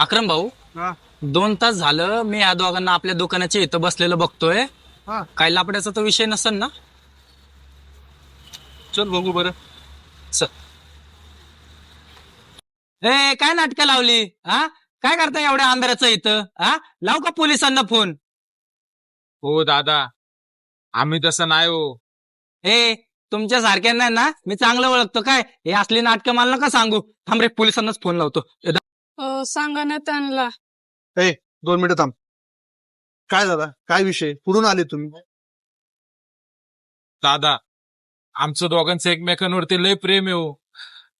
अक्रम भाऊ हा. दोन तास झालं मी या दोघांना आपल्या दुकानाच्या इथं बसलेलं बघतोय. हा. काय लापड्याचा तो विषय नसेल ना? चल बघू बरं. चल. ए काय नाटकं लावली? हा? काय करताय एवढ्या अंधाराचं इथं? हा? लाव का पोलिसांना फोन? हो दादा. आम्ही तसं नाही हो. ए तुमच्या सारख्यांना ना मी चांगलं ओळखतो. काय? हे असली नाटकं मला नका सांगू. थांब रे पोलिसांनाच फोन लावतो. ए, अ, सांगा ना त्यांना. दोन मिनिटं थांब. काय दादा? काय विषय? कुठून आले तुम्ही? दादा आमचं दोघांचं एकमेकांवरती लय प्रेम आहे हो.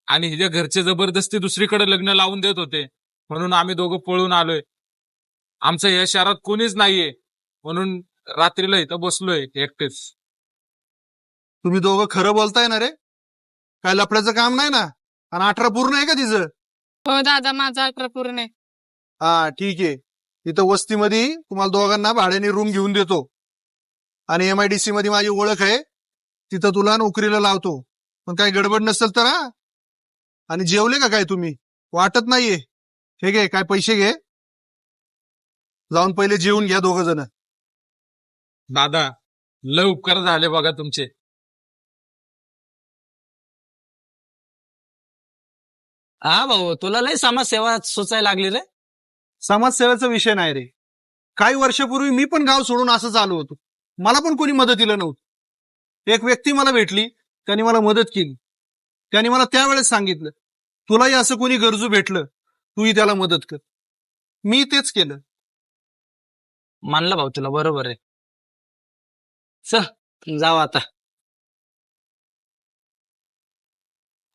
आणि हिच्या घरचे जबरदस्ती दुसरीकडे लग्न लावून देत होते म्हणून आम्ही दोघं पळून आलोय. आमचं या शहरात कोणीच नाहीये म्हणून रात्रीला इथं बसलोय एकटेच. तुम्ही दोघं खरं बोलताय ना रे? काय लफड्याचं काम नाही ना? आणि अठरा पूर्ण आहे का तिचं? हो दादा माझा अठरा पूर्ण आहे. हा ठीक आहे. तिथं वस्तीमध्ये तुम्हाला दोघांना भाड्याने रूम घेऊन देतो. आणि एमआयडीसी मध्ये माझी ओळख आहे. तिथं तुला नोकरीला लावतो. पण काही गडबड नसेल तर हा? आणि जेवले का काय तुम्ही? वाटत नाहीये. हे घे काय पैसे घे. जाऊन पहिले जेवून घ्या दोघ जण. दादा लय उपकार झाले बघा तुमचे. हा भाऊ तुला लय समाजसेवा सुचायला लागली रे. समाजसेवेचा विषय नाही रे. काही वर्षापूर्वी मी पण गाव सोडून असंच आलो होतो. मला पण कोणी मदतीला नव्हतं. एक व्यक्ती मला भेटली त्यांनी मला मदत केली. त्यांनी मला त्यावेळेस सांगितलं तुलाही असं कोणी गरजू भेटलं तूही त्याला मदत कर. मी तेच केलं. मानलं भाऊ तुला बरोबर आहे. चल जाऊ आता.